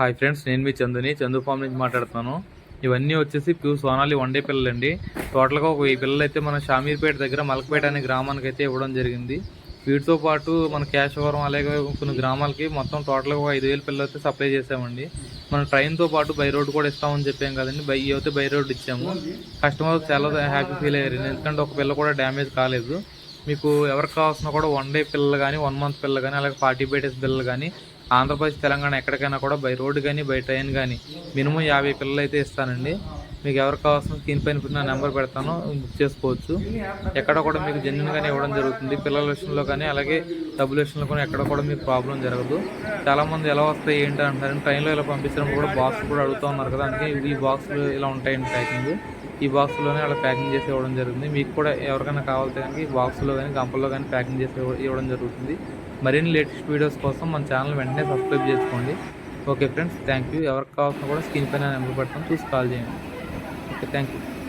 Hi friends నేను మీ చందుని. Chandu form నుంచి మాట్లాడుతున్నాను. ఇవన్నీ వచ్చేసి ప్యూ సోనాలి వన్ డే పిల్లలండి. టోటల్గా ఒక ఈ పిల్లలు అయితే మన షామీర్పేట దగ్గర మలకపేట అనే గ్రామానికి అయితే ఇవ్వడం జరిగింది. వీటితో పాటు మన కేశవరం అలాగే కొన్ని గ్రామాలకి మొత్తం టోటల్గా ఒక ఐదు వేల పిల్లలు అయితే సప్లై చేసామండి మన ట్రైన్తో పాటు బై రోడ్ కూడా ఇస్తామని చెప్పాం కదండి. బై అయితే బై రోడ్ ఇచ్చాము. కస్టమర్ చాలా హ్యాపీ ఫీల్ అయ్యారు. ఎందుకంటే ఒక పిల్ల కూడా డ్యామేజ్ కాలేదు. మీకు ఎవరికి కావాల్సిన కూడా వన్ డే పిల్లలు కానీ వన్ మంత్ పిల్లలు కానీ అలాగే ఫార్టీ ఫైవ్ డేస్ పిల్లలు కానీ ఆంధ్రప్రదేశ్ తెలంగాణ ఎక్కడికైనా కూడా బై రోడ్ కానీ బై ట్రైన్ కానీ మినిమం యాభై పిల్లలు అయితే ఇస్తానండి. మీకు ఎవరికి కావాల్సిన స్క్రీన్ పైన నా నెంబర్ పెడతాను బుక్ చేసుకోవచ్చు. ఎక్కడ కూడా మీకు జెన్యున్గానే ఇవ్వడం జరుగుతుంది. పిల్లల విషయంలో కానీ అలాగే డబ్బుల విషయంలో కూడా ఎక్కడ కూడా మీకు ప్రాబ్లం జరగదు. చాలామంది ఎలా వస్తాయి ఏంటి అంటారు? ట్రైన్లో ఇలా పంపించడం కూడా బాక్స్ కూడా అడుగుతూ ఉన్నారు కదా. అందుకే ఈ బాక్సులు ఇలా ఉంటాయండి ప్యాకింగ్. ఈ బాక్స్లోనే అలా ప్యాకింగ్ చేసి ఇవ్వడం జరుగుతుంది. మీకు కూడా ఎవరికైనా కావాలంటే కనుక ఈ బాక్స్లో కానీ గంపల్లో కానీ ప్యాకింగ్ చేసి ఇవ్వడం జరుగుతుంది. మరిన్ని లేటెస్ట్ వీడియోస్ కోసం మన ఛానల్ వెంటనే సబ్స్క్రైబ్ చేసుకోండి. ఓకే ఫ్రెండ్స్ థ్యాంక్ యూ ఎవరికి కావాల్సిన కూడా స్క్రీన్ పైన నెంబర్ పెడతాం చూసి కాల్ చేయండి. Okay thank you